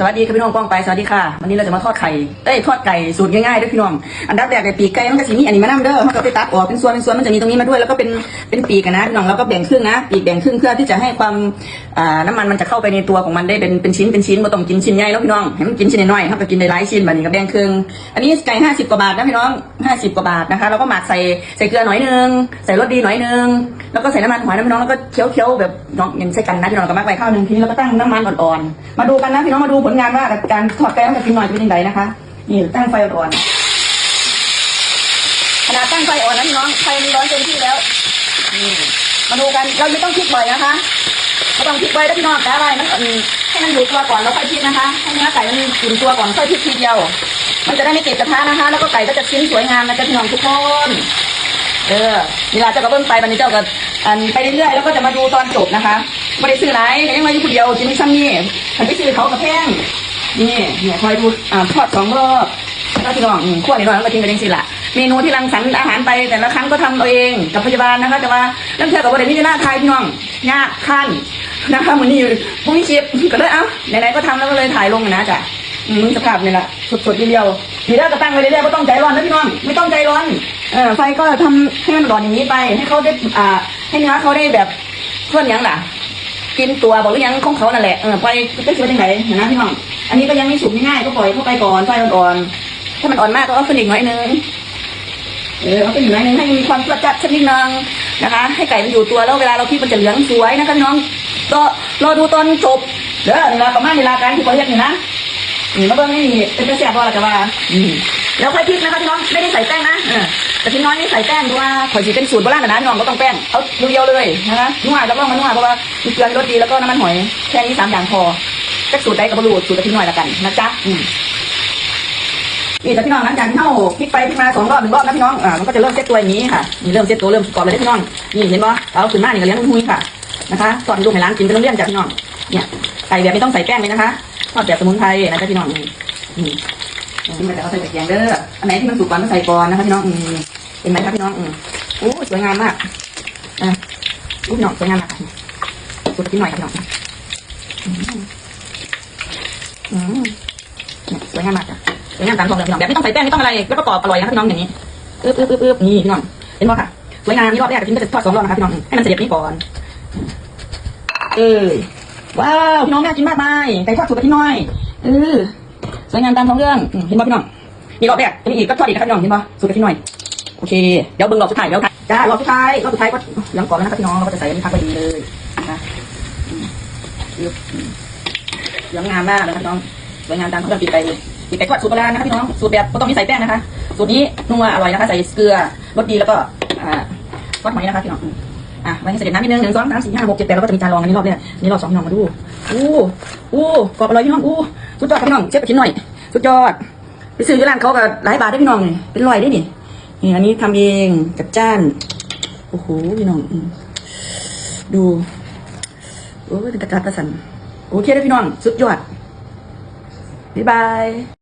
สวัสดีค่ะพี่น้องกล้องไปสวัสดีค่ะวันนี้เราจะมาทอดไข่เอ้ยทอดไก่สูตรง่ายๆด้วยพี่น้องอันดับแรกไก่ปีกไก่มันก็สีนี้อันนี้มานั่เด้อมันก็ไปตัดออกเป็นส่วนเป็นส่วนมันจะมีตรงนี้มาด้วยแล้วก็เป็นเป็นปีกนะพี่น้องแล้วก็แบ่งครึ่งนะปีกแบ่งครึ่งเพื่อที่จะให้ความอ่าน้ำมันมันจะเข้าไปในตัวของมันได้เป็นเป็นชิ้นเป็นชิ้นบ่ต้องกินชิ้นใหญ่แล้วพี่น้องให้มันกินชิ้นน้อยๆครับก็กินได้หลายชิ้นแบบนี้ก็แบ่งครึ่งอันนี้ไก่ห้าสิบกว่าบาทนะพี่น้องห้าสิบกว่าบาทนะคะแล้วก็หมักใส่ใส่เกลือหน่อยนึงใส่รสดีหน่อยนึงแล้วก็ใส่น้ำมันหอยนะพี่น้องแล้วก็เคี้ยวๆแบบน้องยังใส่กันนะพี่น้องก็มักไว้ข้าวหนึ่งทีนี้เราก็ตั้งน้ำมันอ่อนๆมาดูกันนะพี่น้องมาดูลงานว่าการทอดไก่ต้องกินหน่อยจะเป็นยังไงนะคะ นี่ตั้งไฟอ่อนขนาดตั้งไฟอ่อนนะพี่น้องไฟมีร้อนเต็มที่แล้วมาดูกันเราไม่ต้องพลิกบ่อยนะคะไม่ต้องพลิกบ่อยนะพี่น้องแต่อะไรมันให้มันอยู่ตัวก่อนแล้วค่อยพลิกนะคะให้เนื้อไก่มันอยู่ตัวก่อนค่อยพลิกทีเดียว มันจะได้ไม่ติดกระทะนะคะ แล้วก็ไก่ก็จะชิ้นสวยงามนะจ๊ะพี่น้องทุกคนเออเวลาเจ้าก็เบิ้งไปบันนี้เจ้าก็อันไปเรื่อยๆแล้วก็จะมาดูตอนจบนะคะ ไม่ได้ซื้อหลายแต่ยังมาอยู่คนเดียวกินซ้ำนี่ถ้าไปซื้อเขากับแพงนี่เนี่ยคอยดูอ่าทอดสองรอบแล้วพี่น้องขั้วนิดหน่อยแล้วก็กินกันเองสิละเมนูที่รังสรรค์อาหารไปแต่ละครั้งก็ทำเอาเองกับพยาบาลนะคะ แต่ว่าเรื่องเธอกับประเด็นนี้หน้าทายพี่น้องยากขั้นนะคะมันนี่พวกนี้คลิปก็เลยเอ้าไหนๆก็ทำแล้วก็เลยถ่ายลงนะจ๊ะอืมสภาพนี่แหละสดๆทีเดียวทีแรกก็ตั้งไว้เรื่อยๆไม่ต้องใจร้อนนะพี่น้องไม่ต้องใจร้อนเออไฟก็ทำให้มันร้อนอย่างนี้ไป ให้เขาได้อ่าให้เนื้อเขาได้แบบเพื่อนยังล่ะ กินตัวบอกหรือยังของเขานั่นแหละเออไปก็คิดว่ายังไงนะพี่น้องอันนี้ก็ยังไม่สุกง่ายก็ปล่อยเข้าไปก่อนไฟอ่อนๆถ้ามันอ่อนมากก็เอาขึ้นอีกหน่อยนึงเออเอาขึ้นอีกหน่อยนึงให้มีความจัดจัดสักนิดนึงนะคะ ให้ไก่มันอยู่ตัวแล้วเวลาเราพริกมันจะเหลืองสวยนะคะน้องก็รอดูตอนจบเด้อนี่ละประมาณเวลาการที่เขาเรียกนี่นะอืมมาเบิ้งนี่เป็นกระแสบอละกันว่าอืม แล้วค่อยพริกนะคะพี่น้องไม่ได้ใส่แป้งนะเออแต่พี่น้อยนี่ใส่แป้งเพราะว่าข่อยสีเป็นสูตรโบราณนะพี่น้องก็ต้องแป้งเอาเดียวๆเลยนะคะนวดแล้วก็มานวดเพราะว่ามีเกลือมีรสดีแล้วก็น้ำมันหอยแค่นี้สามอย่างพอจะสูตรใดกับบรูสูตรกับพี่น้อยละกันนะจ๊ะอืมนี่แต่พี่น้องหลังจากที่เข้าพริกไปพริกมาสองรอบหนึ่งรอบนะพี่น้องอ่ามันก็จะเริ่มเซตตัวอย่างนี้ค่ะนี่เริ่มเซตตัวเริ่มกรอบเลยนะพี่น้องนี่เห็นปะเอาขึ้นมานี่ก็เลี้ยงหุ้ยค่ะนะคะตอนลูกให้ร้านกินเป็นเรื่องๆจากพี่น้องเนี่ยไก่แบบไม่ต้องใส่แป้งเลยนะคะทอดแบบสมุนไพรนะจ๊ะพี่น้องนี่ อืมนี่มันจะเอาใส่ตะแกรงเด้ออันไหนที่มันสุกก่อนก็ใส่ก่อนนะคะพี่น้องอืมเห็นไหมครับพี่น้องอืมโอ้สวยงามมากอะลูกน้องสวยงามมากสุดที่หน่อยพี่น้องอืมอืมเนี่ยสวยงามมากอะสวยงามตามทองเลยพี่น้องแบบไม่ต้องใส่แป้งไม่ต้องอะไรแล้วก็กรอบอร่อยนะครับพี่น้องอย่างนี้อึ๊บอึ๊บอึ๊บอึ๊บนี่พี่น้องเห็นไหมค่ะสวยงามนี่รอบแรกกินก็จะทอดสองรอบนะครับพี่น้องให้มันเสด็จนี่ก่อนเออว้าวพี่น้องน่ากินมากมายไก่ทอดสูตรพี่น้อยเออ สวยงามตามท้องเรื่องอืมเห็นป่พี่น้องมีรอบแรกจะมีอีกก็ทอดอีกนะครับพี่น้องเห็นป่ะสูตรพี่หน่อยโอเคเดี๋ยวเบิ่งรอบสุดท้ายเดี๋ยวค่ะจ้ารอบสุดท้ายรอบสุดท้ายก็ยังก่อนแล้วนะครับพี่น้องเราก็จะใส่อันนี้พักไปดีเลยนะคะเหลืองงามมากเลยครับพี่น้องสวยงามตามท้องเรื่องปีกไก่เลยปีกไก่ทอดสูตรโบราณนะครับพี่น้องสูตรแบบไม่ต้องมีใส่แป้งนะคะสูตรนี้นัวอร่อยนะคะใส่เกลือรสดีแล้วก็อ่าซอสหอยนะคะพี่น้องอะไว้ให้เสด็จน้ำนิดนึงหนึ่งสองสามสี่ห้าหกเจ็ดแปดแล้วก็จะมีจานรองอันนี้รอบแรกนนี้รอบสองพี่น้องมาดูอู้อู้กรอบอร่อยพี่น้องอู้ สุดยอดครับพี่น้องเชฟไปชิ้นหน่อย สุดยอด ไปซื้อที่ร้านเขาก็หลายบาทได้พี่น้องเลยเป็นร้อยได้นี่นี่อันนี้ทำเองจับจ้าน โอ้โหพี่น้อง ดูโอ้ยเป็นกระจัดกระสันโอเคได้พี่น้อง สุดยอดบ๊ายบาย